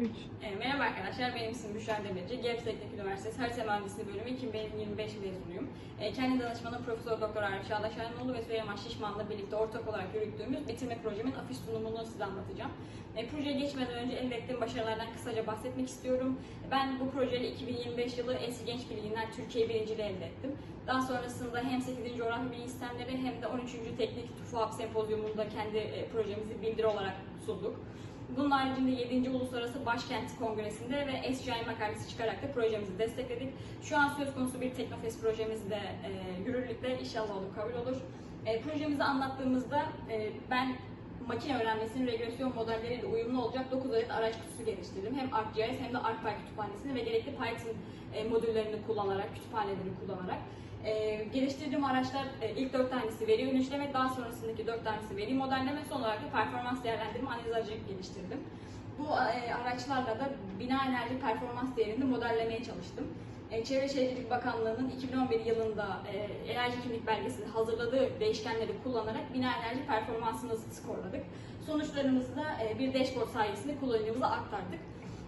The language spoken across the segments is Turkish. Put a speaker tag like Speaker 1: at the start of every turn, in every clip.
Speaker 1: 3.
Speaker 2: E, merhaba arkadaşlar, benim ismim Büşra Demirci. Gebze Teknik Üniversitesi Harita Mühendisliği Bölümü 2025 mezunuyum. E, kendi danışmanım Profesör Doktor Arif Çağdaş Aynoğlu ve Süleyman Şişman'la birlikte ortak olarak yürüttüğümüz bitirme projemin afiş sunumunu size anlatacağım. E, projeye geçmeden önce elde ettiğim başarılardan kısaca bahsetmek istiyorum. Ben bu projeyle 2025 yılı Eski Genç Birliği'nden Türkiye birinciliği elde ettim. Daha sonrasında hem 8. Coğrafya Bilgi Sistemleri hem de 13. Teknik TUFAP Sempozyumunda kendi e, projemizi bildiri olarak sunduk. Bunun haricinde 7. Uluslararası Başkent Kongresi'nde ve SGI makalesi çıkarak da projemizi destekledik. Şu an söz konusu bir Teknofest projemiz de e, yürürlükte inşallah olur, kabul olur. E, projemizi anlattığımızda e, ben makine öğrenmesinin regresyon modelleriyle uyumlu olacak 9 adet araç kutusu geliştirdim. Hem ArcGIS hem de ArcPy kütüphanesini ve gerekli Python e, modüllerini kullanarak, kütüphanelerini kullanarak e, geliştirdiğim araçlar e, ilk 4 tanesi veri yönüşleme, daha sonrasındaki 4 tanesi veri modelleme, son olarak da performans değerlendirme analiz geliştirdim. Bu e, araçlarla da bina enerji performans değerini modellemeye çalıştım. E, Çevre Şehircilik Bakanlığı'nın 2011 yılında e, enerji kimlik belgesini hazırladığı değişkenleri kullanarak bina enerji performansını skorladık. Sonuçlarımızı da e, bir dashboard sayesinde kullanıcımıza aktardık.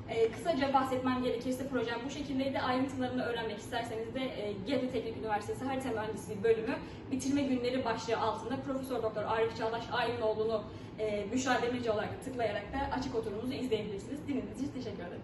Speaker 2: E, kısaca bahsetmem gerekirse projem bu şekildeydi. Ayrıntılarını öğrenmek isterseniz de e, Gebze Teknik Üniversitesi Harita Mühendisliği bölümü bitirme günleri başlığı altında Profesör Doktor Arif Çağdaş Ayınoğlu'nu e, Büşra Demirci olarak tıklayarak da açık oturumunuzu izleyebilirsiniz. Dinlediğiniz için teşekkür ederim.